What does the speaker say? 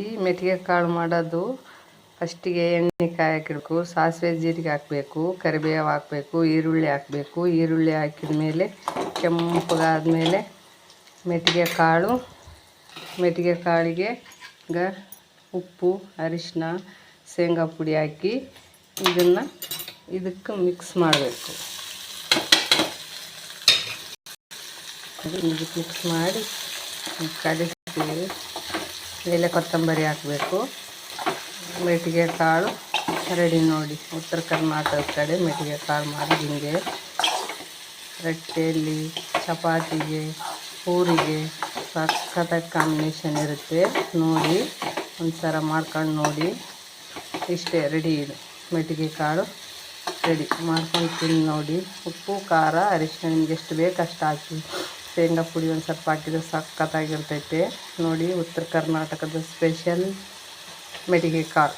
ಈ ಮೆಟ್ಟಿಗೆ ಕಾಳು ಮಾಡೋದು. ಫಸ್ಟಿಗೆ ಎಣ್ಣೆ ಕಾಯಕ್ಕಿಡಬೇಕು, ಸಾಸಿವೆ ಜೀರಿಗೆ ಹಾಕಬೇಕು, ಕರಿಬೇವು ಹಾಕಬೇಕು, ಈರುಳ್ಳಿ ಹಾಕಬೇಕು. ಈರುಳ್ಳಿ ಹಾಕಿದ ಮೇಲೆ ಕೆಂಪಗಾದ್ಮೇಲೆ ಮೆಟ್ಟಿಗೆ ಕಾಳು. ಮೆಟ್ಟಿಗೆ ಕಾಳಿಗೆ ಗ, ಉಪ್ಪು ಅರಿಶಿನ ಶೇಂಗಾ ಪುಡಿ ಹಾಕಿ ಇದನ್ನು ಇದಕ್ಕೆ ಮಿಕ್ಸ್ ಮಾಡಬೇಕು. ಇದಕ್ಕೆ ಮಿಕ್ಸ್ ಮಾಡಿ ಕಲಿಸ್ತೀವಿ ಮೇಲೆ ಕೊತ್ತಂಬರಿ ಹಾಕಬೇಕು. ಮೆಟ್ಟಿಗೆ ಕಾಳು. ರೆಡಿ ನೋಡಿ. ಉತ್ತರ ಕರ್ನಾಟಕದ ಕಡೆ ಮೆಟ್ಟಿಗೆ ಕಾಳು ಮಾಡಿ ಹಿಂಗೆ. ರೊಟ್ಟಿಯಲ್ಲಿ, ಚಪಾತಿಗೆ, ಪೂರಿಗೆ ಸಖತ್ತಾಗಿ ಕಾಂಬಿನೇಷನ್ ಇರುತ್ತೆ. ನೋಡಿ ಒಂದು ಸಲ ಮಾಡ್ಕೊಂಡು ನೋಡಿ. ಇಷ್ಟೇ ರೆಡಿ ಇದೆ. ಮೆಟ್ಟಿಗೆ ಕಾಳು ರೆಡಿ ಮಾಡ್ಕೊಂಡು ತಿಂದು ನೋಡಿ. ಉಪ್ಪು, ಖಾರ ಅರಿಶಿನ ನಿಮ್ಗೆ ಎಷ್ಟು ಬೇಕು ಅಷ್ಟು ಹಾಕಿ. ಶೇಂಗಾ ಪುಡಿ ಒಂದು ಸ್ವಲ್ಪ ಹಾಕಿದ್ರೆ ಸಖತ್ತಾಗಿರ್ತೈತೆ. ನೋಡಿ ಉತ್ತರ ಕರ್ನಾಟಕದ ಸ್ಪೆಷಲ್ ಮೆಡಿಗೆ ಕಾಳು.